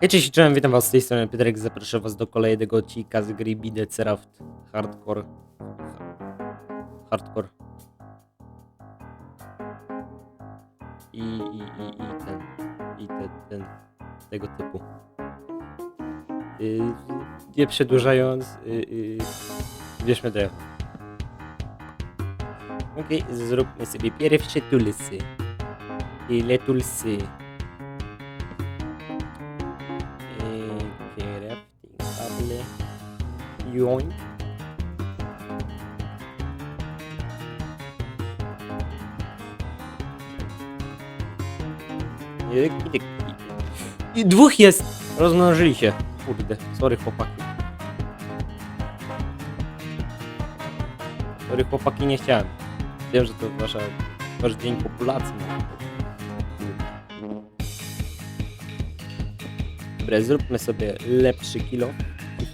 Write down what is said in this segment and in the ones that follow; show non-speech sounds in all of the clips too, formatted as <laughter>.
Hej, cześć, cześć, witam was z tej strony Piotrek, zapraszam was do kolejnego odcinka z gry Bidecraft Hardcore. Hardcore. I, i, i, i ten, i te, ten, tego typu. Yy, nie przedłużając, yy, yy, bierzmy do Okej, zróbmy sobie pierwsze tulsy. Ile tulsy? Join. I dwóch jest! Rozmnożyli się. Kurde, sorry chłopaki. Sorry chłopaki, nie chciałem. Wiem, że to wasza, wasz dzień populacji. Dobra, zróbmy sobie lepszy kilo.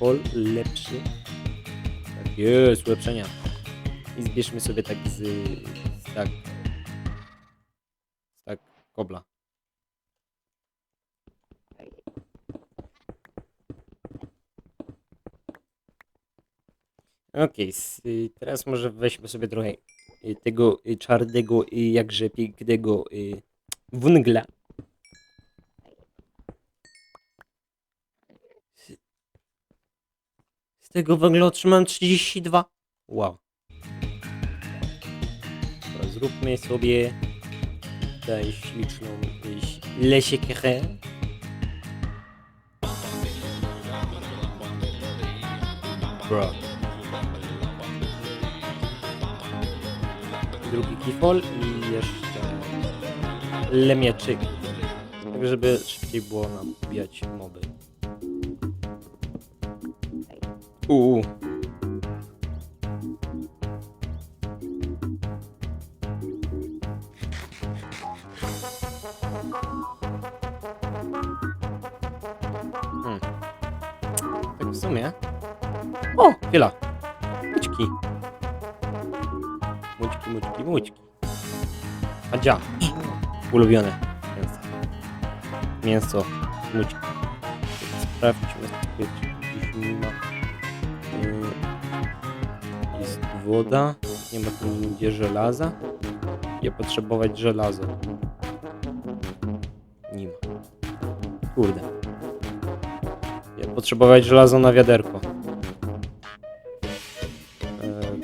Pol lepszy. Jest, ulepszenia. I zbierzmy sobie tak z, z tak. Z tak kobla. Okej, s- y, teraz może weźmy sobie trochę y, tego y, czarnego, jakże pięknego y, węgla. Tego węgla otrzymałem 32. Wow. Zróbmy sobie tutaj śliczną lesiekrę. Bro. Drugi kifol i jeszcze lemieczyk. Tak, żeby szybciej było nabijać moby. Uuu. Hmm. Tak w sumie. O, chwila. Mućki. Mućki, mućki, mućki. Adzia. Ulubione mięso. Mięso. Mućki. Sprawdźmy, woda. Nie ma tu nigdzie żelaza. Ja potrzebować żelazo. Nie ma. Kurde. Ja potrzebować żelazo na wiaderko. Eee,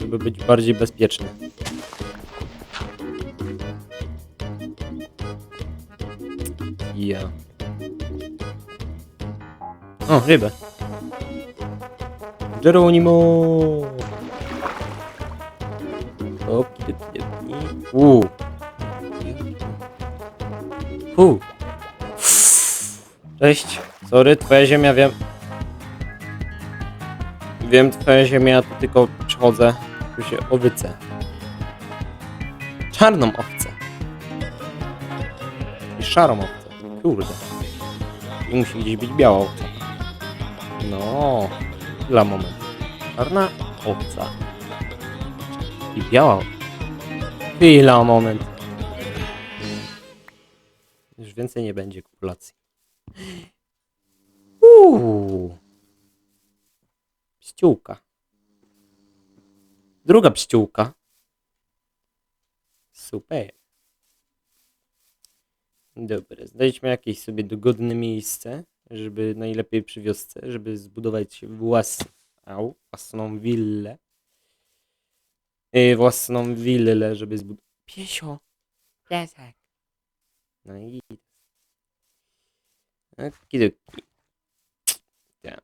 żeby być bardziej bezpieczny. Ja. O, rybę. Geronimo! Oki, doki, doki. Uuu. Fu. Cześć. Sorry, twoja ziemia, wiem. Wiem, twoja ziemia, tu tylko przychodzę. Tu się owycę. Czarną owcę. I szarą owcę. Kurde. I musi gdzieś być biała owca. No. Dla moment. Czarna owca. I biała. Chwila, moment. Już więcej nie będzie kopulacji. Uuu. Pściółka. Druga pściółka. Super. Dobra, znajdźmy jakieś sobie dogodne miejsce, żeby najlepiej przy wiosce, żeby zbudować włas... Au, własną willę. Yy, własną willę, żeby zbudować. Piesio. Desek. No i... No, Okidoki. Ja.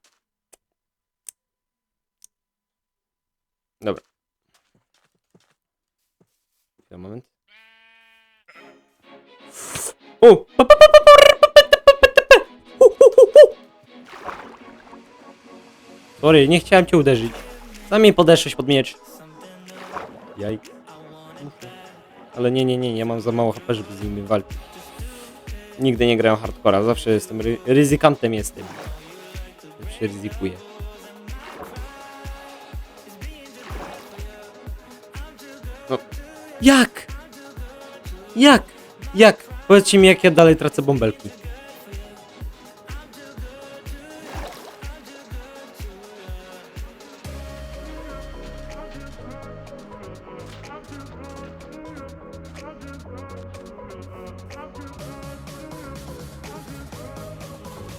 Dobra. Chwila, moment. O! Sorry, nie chciałem cię uderzyć. Sami podeszłeś pod miecz. Jaj. Ale nie, nie, nie, nie mam za mało HP, żeby z nimi walczyć. Nigdy nie grałem hardcora, zawsze jestem ry ryzykantem jestem. Zawsze ryzykuję. No. Jak? Jak? Jak? Powiedzcie mi, jak ja dalej tracę bąbelki.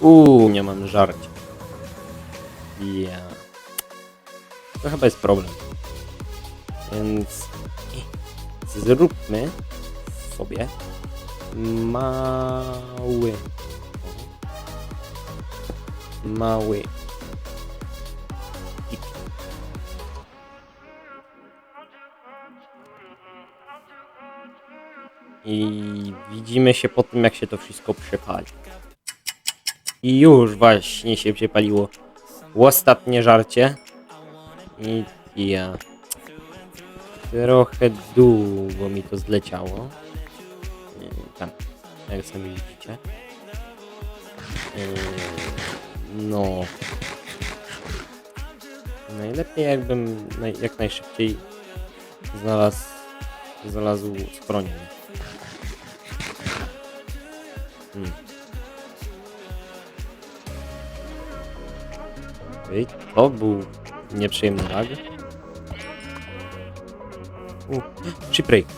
Uuu, nie mam żarcia. Ja. To chyba jest problem. Więc zróbmy sobie mały mały. I widzimy się po tym, jak się to wszystko przepali. I już właśnie się przepaliło. Ostatnie żarcie. I ja. Trochę długo mi to zleciało. Yy, Tam, jak sami widzicie. Yy, No. Najlepiej jakbym jak najszybciej znalazł, znalazł schronienie. Hmm. Okej, to był nieprzyjemny lag. Shipwreck.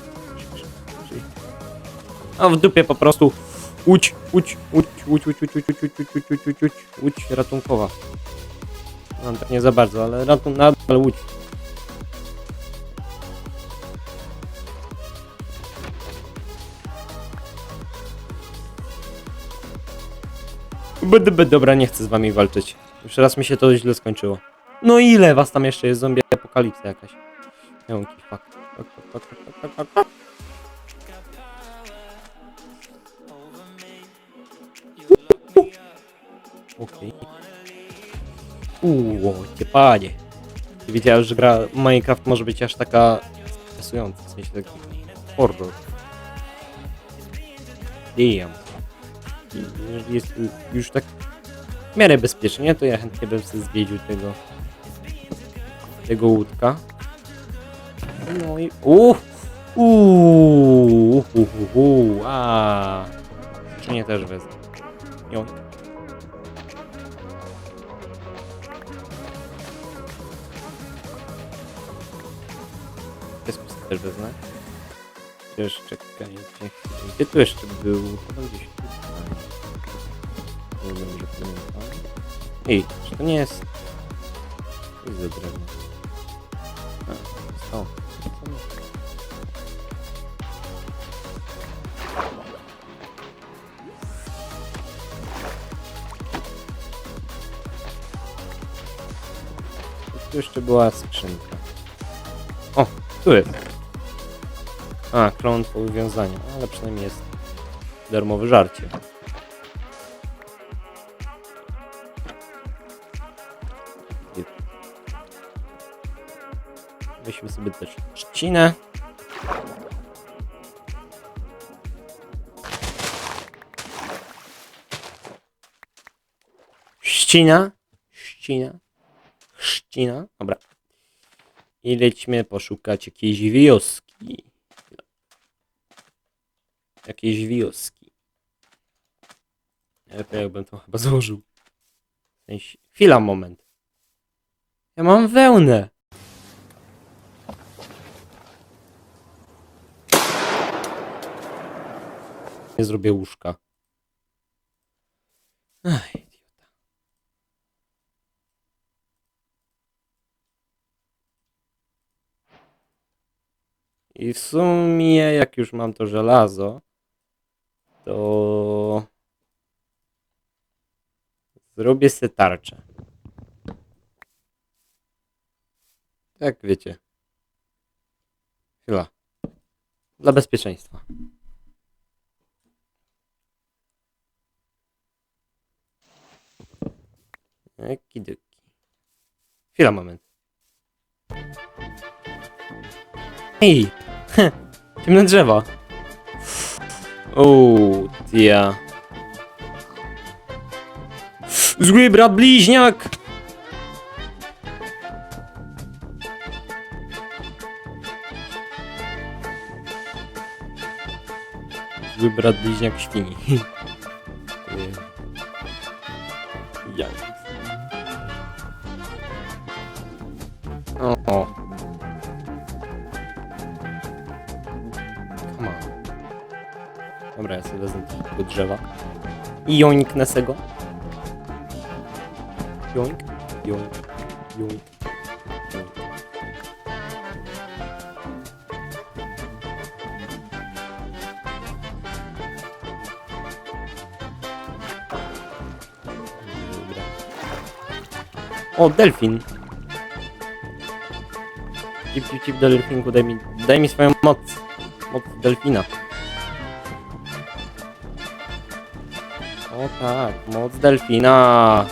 A w dupie po prostu. Łódź, łódź, łódź, łódź, łódź, łódź, łódź, łódź, łódź, łódź, łódź, łódź, łódź, łódź ratunkowa. No tak nie za bardzo, ale ratun, nadal łódź. Dobra, nie chcę z wami walczyć. Już raz mi się to źle skończyło. No ile was tam jeszcze jest? Zombie apokalipsa jakaś. Jąki, fuck. Fuck, fuck, fuck, fuck, fuck, fuck. Okej. Uuu, cię panie. Nie że gra Minecraft może być aż taka stresująca, w sensie taki horror. Damn. Jest już tak w miarę bezpiecznie, to ja chętnie bym sobie zwiedził tego tego łódka. No i... Uuu! Uuu! Uuu! A. Skrzynię też wezmę. Jo. Jest pusty też wezmę. Przecież czekajcie. Gdzie tu jeszcze był? Gdzieś tutaj. Że pamiętam. Ej, czy to nie jest... Jest za drewno? A? Tu jeszcze była skrzynka. O, tu jest. A, klątwo uwiązania, ale przynajmniej jest darmowe żarcie. Weźmy sobie też trzcinę. Ścina. Ścina. Ścina. Dobra. I lećmy poszukać jakiejś wioski. Jakiejś wioski. Lepiej jakbym to chyba sensie... Chwila, moment. Ja mam wełnę. Nie zrobię łóżka. Ach, idiota. I w sumie, jak już mam to żelazo, to zrobię se tarczę. Tak wiecie. Chwila. Dla bezpieczeństwa. Ekidyki. Chwila, moment. Ej! <laughs> Ciemne drzewa. Uuu, dia. Zły brat bliźniak! Zły brat bliźniak świni. <laughs> On. Dobra, ja sobie wezmę tego drzewa. I joniknę se go. Joink, joink, joink. O, delfin. Cip, cip, cip, delfinku, daj mi, daj mi swoją moc. Delfina. O tak, moc delfina.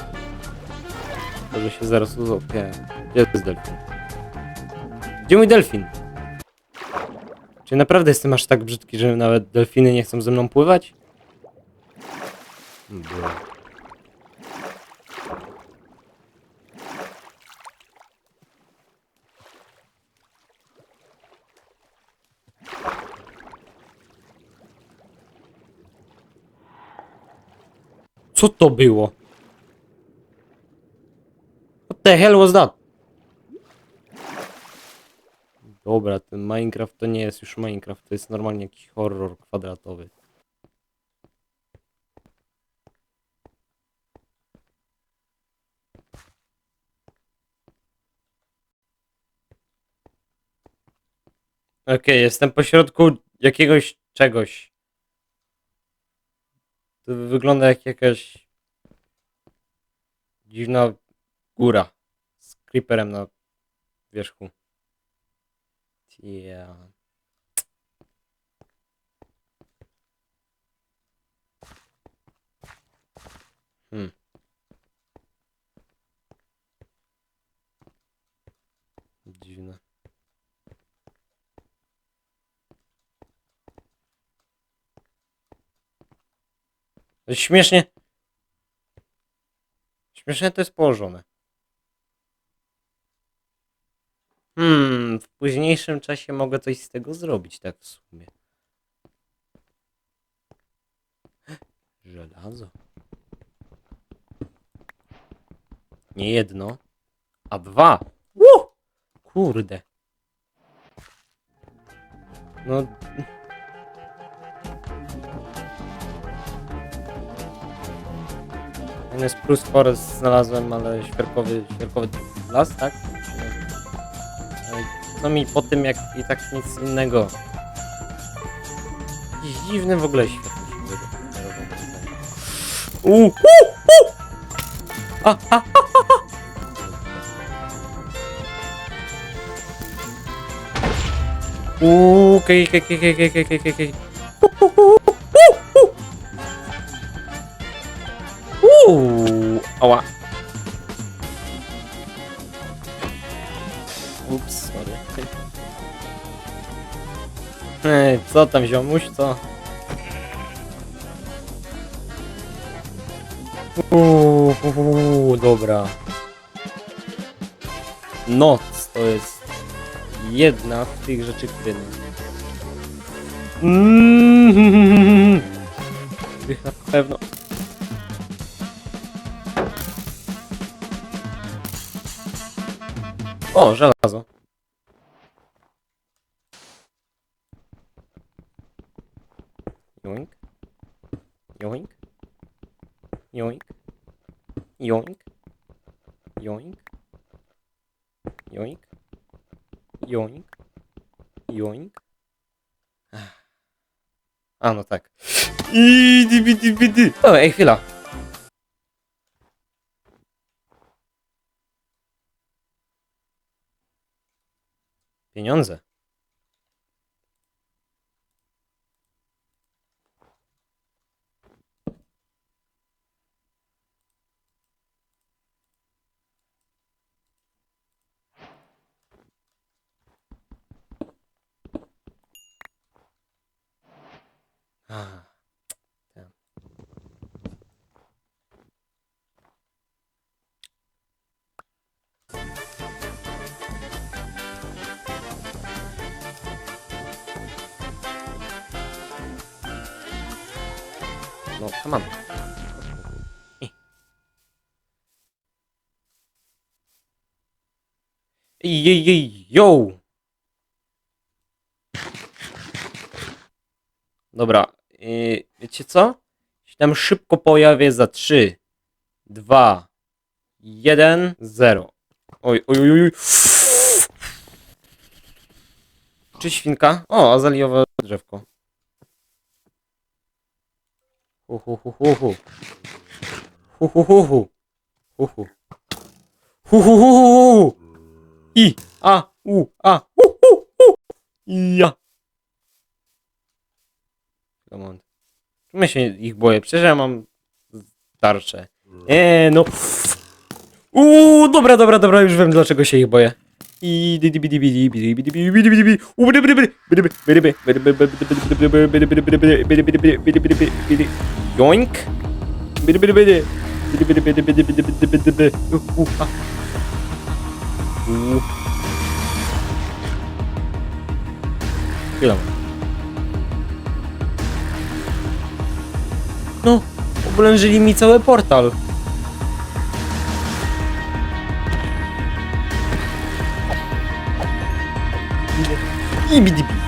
Może się zaraz uzopię. Gdzie jest delfin? Gdzie mój delfin? Czy naprawdę jestem aż tak brzydki, że nawet delfiny nie chcą ze mną pływać? Bro. Co to było? What the hell was that? Dobra, ten Minecraft to nie jest już Minecraft, to jest normalnie jakiś horror kwadratowy. Okej, jestem pośrodku jakiegoś czegoś. To wygląda jak jakaś dziwna góra z creeperem na wierzchu. Yeah. Hmm. Dziwne. To jest Śmiesznie. Śmiesznie to jest położone. Hmm, w późniejszym czasie mogę coś z tego zrobić, tak w sumie. Żelazo. Nie jedno, a dwa. Uu! Kurde. No. Jest Plus Forest znalazłem, ale świerkowy, świerkowy las, tak? No mi po tym jak i tak nic innego. Jakiś dziwny w ogóle świat mi się. Uuu, uuu, uuu! A, a. Uuu, Ej, co tam ziomuś, co? Uuu, uuu, dobra. Noc to jest jedna z tych rzeczy, które... Mm, na pewno... O, żelazo. Joink. Joink. Joink. Joink. Joink. Joink. Joink. Joink. A, no tak. O, ej, chwila. Pieniądze. No, come on. Ej, ej, ej, yo! Dobra, yy, wiecie co? Się tam szybko pojawię za 3, 2, jeden, zero. Oj, oj, oj, oj. Czy świnka? O, azaliowe drzewko. Hu, hu, hu, hu, hu. Hu. I, a, u, a, hu, hu, hu. Ja. Czemu ja się ich boję? Przecież ja mam tarczę. Eee, no. Uuu, dobra, dobra, dobra, już wiem dlaczego się ich boję. I Joink. Bidi bidi bidi. Bidi bidi bidi bidi bidi Chwila. Uh, uh, uh. No, oblężyli mi cały portal. I bidi.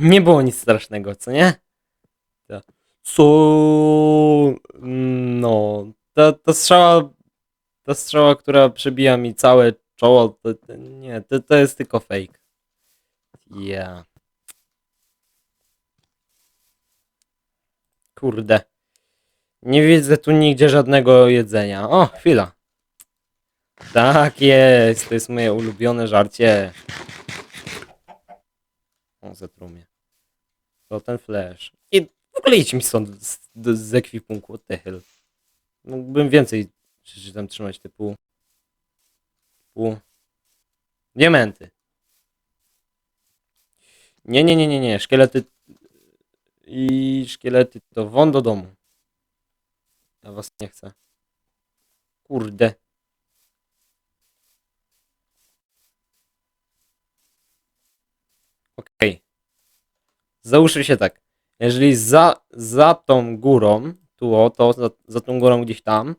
Nie było nic strasznego, co nie? Co? No, ta, ta strzała, ta strzała, która przebija mi całe czoło, to, to nie, to, to jest tylko fake. Ja. Kurde. Nie widzę tu nigdzie żadnego jedzenia. O, chwila. Tak jest, to jest moje ulubione żarcie. O, zatrumie. To ten flash. I w ogóle idź mi stąd z, z, z ekwipunku, what the hell. Mógłbym więcej rzeczy tam trzymać, typu... Typu... Diamenty. Nie, nie, nie, nie, nie, szkielety... I szkielety to won do domu. Ja was nie chcę. Kurde. Okej. Załóżmy się tak. Jeżeli za, za tą górą, tu o, to za, za tą górą gdzieś tam,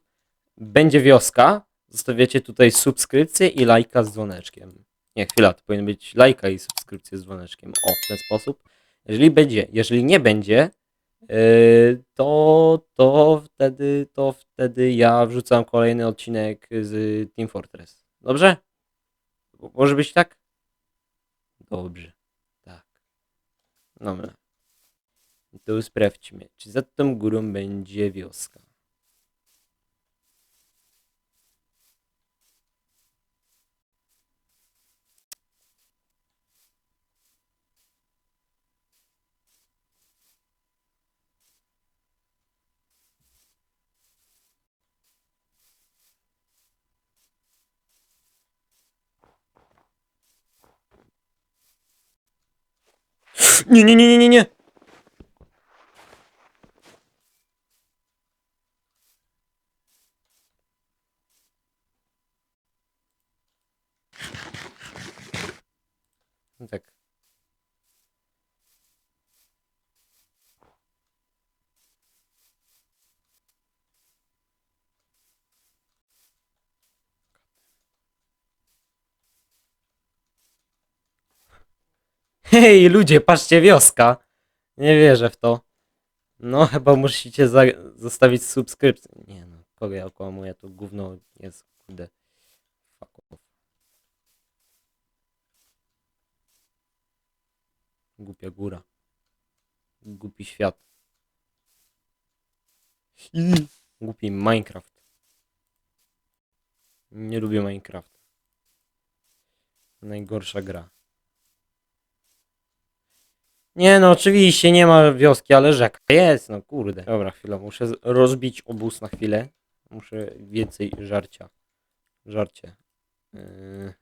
będzie wioska, zostawiacie tutaj subskrypcję i lajka z dzwoneczkiem. Nie, chwila, to powinien być lajka i subskrypcja z dzwoneczkiem. O, w ten sposób. Jeżeli będzie, jeżeli nie będzie, to, to wtedy, to wtedy ja wrzucam kolejny odcinek z Team Fortress. Dobrze? Może być tak? Dobrze. Tak. Dobra. To sprawdźmy, czy za tą górą będzie wioska. Не-не-не-не-не. Hej, ludzie, patrzcie, wioska. Nie wierzę w to. No, chyba musicie zostawić subskrypcję. Nie no, kogo ja okłamuję, to gówno jest, kurde. Fuck off. Głupia góra. Głupi świat. Głupi Minecraft. Nie lubię Minecraft. Najgorsza gra. Nie no, oczywiście nie ma wioski, ale rzeka jest, no kurde. Dobra, chwilę, muszę rozbić obóz na chwilę. Muszę więcej żarcia. Żarcie. Yy.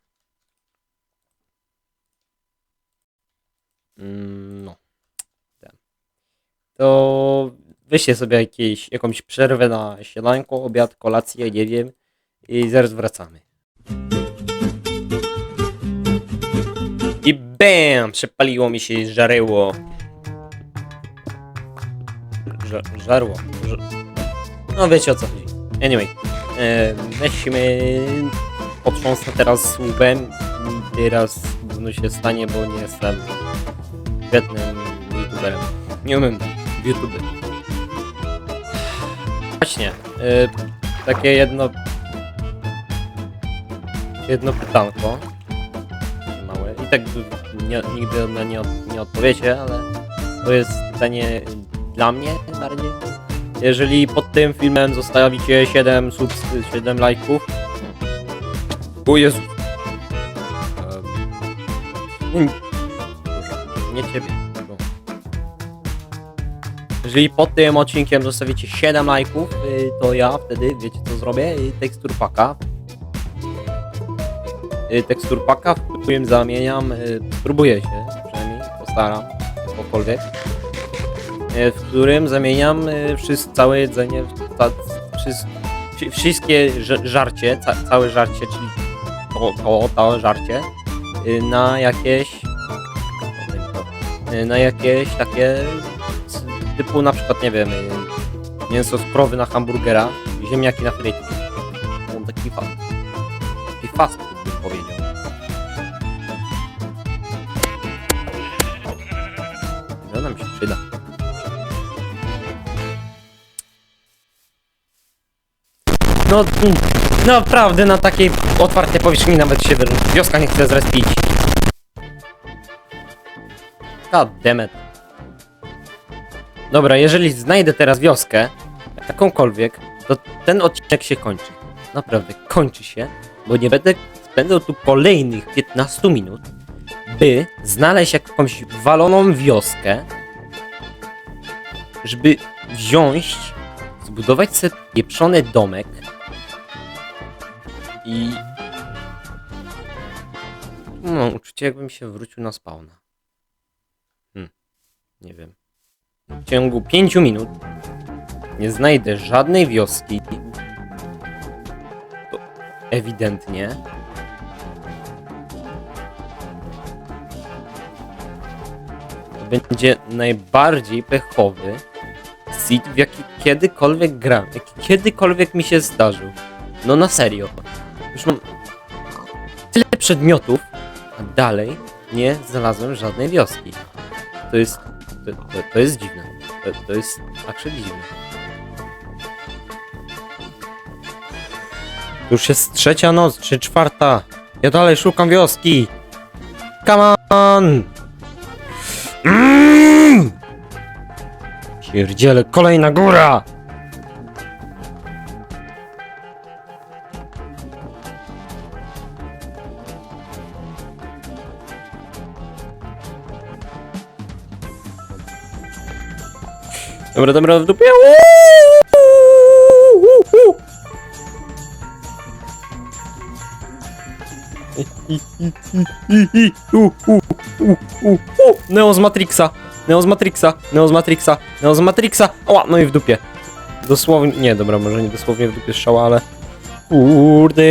Mm, No. Ten. To weźcie sobie jakieś, jakąś przerwę na śniadanko, obiad, kolację, nie wiem. I zaraz wracamy. I BAM! Przepaliło mi się i żareło. Ża żarło. No wiecie o co chodzi. Anyway. E, weźmy... Potrząsnę teraz łbem i teraz gówno się stanie, bo nie jestem świetnym youtuberem. Nie umiem w YouTube. Właśnie. E, takie jedno... Jedno pytanko. Tak nie, nigdy na nie, nie odpowiecie, ale to jest pytanie dla mnie bardziej. Jeżeli pod tym filmem zostawicie 7 subs, 7 lajków. O Jezu. Em, Nie ciebie. Jeżeli pod tym odcinkiem zostawicie 7 lajków, y, to ja wtedy wiecie co zrobię? Y, Tekstur paka. Y, Tekstur paka, w którym zamieniam. y, Spróbuję się, przynajmniej postaram, jakkolwiek e, w którym zamieniam wszystko, całe jedzenie, ta, wszystko, wszy- wszystkie żarcie, ca, całe żarcie, czyli to, to, to żarcie, y, na jakieś y, na jakieś takie typu na przykład, nie wiem, y, mięso z krowy na hamburgera, ziemniaki na frytki. On taki fast, taki fast No, mm, naprawdę na takiej otwartej powierzchni nawet się. Wioska nie chce zrespić. God damn it. Dobra, jeżeli znajdę teraz wioskę, jakąkolwiek, to ten odcinek się kończy. Naprawdę, kończy się, bo nie będę spędzał tu kolejnych 15 minut, by znaleźć jakąś waloną wioskę, żeby wziąć, zbudować sobie pieprzony domek i... No, uczucie jakbym się wrócił na spawna. Hmm, nie wiem. W ciągu 5 minut nie znajdę żadnej wioski. To ewidentnie. Będzie najbardziej pechowy seed, w jaki kiedykolwiek gram. Jaki kiedykolwiek mi się zdarzył. No na serio. Już mam tyle przedmiotów, a dalej nie znalazłem żadnej wioski. To jest. To, to, to jest dziwne. To, to jest actually dziwne. Już jest trzecia noc, czy czwarta. Ja dalej szukam wioski. Come on! Mm! Pierdziele, kolejna góra! Dobra, dobra, w dupie. Neo z Matrixa, Neo z Matrixa, Neo z Matrixa, Neo z Matrixa. Oła, no i w dupie. Dosłownie, nie, dobra, może nie dosłownie w dupie strzała, ale... Kurde.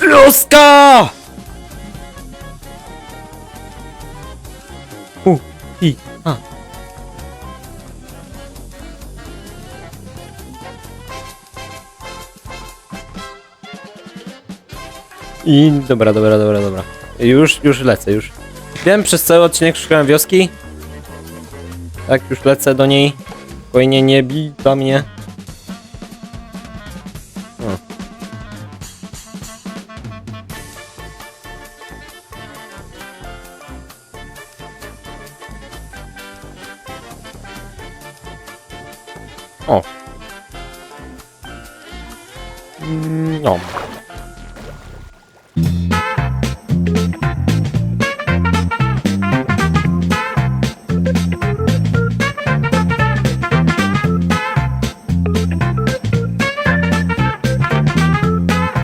Wioska! I, a. I dobra, dobra, dobra, dobra. Już, już lecę, już. Wiem, przez cały odcinek szukałem wioski. Tak, już lecę do niej. Spokojnie, nie bij dla mnie.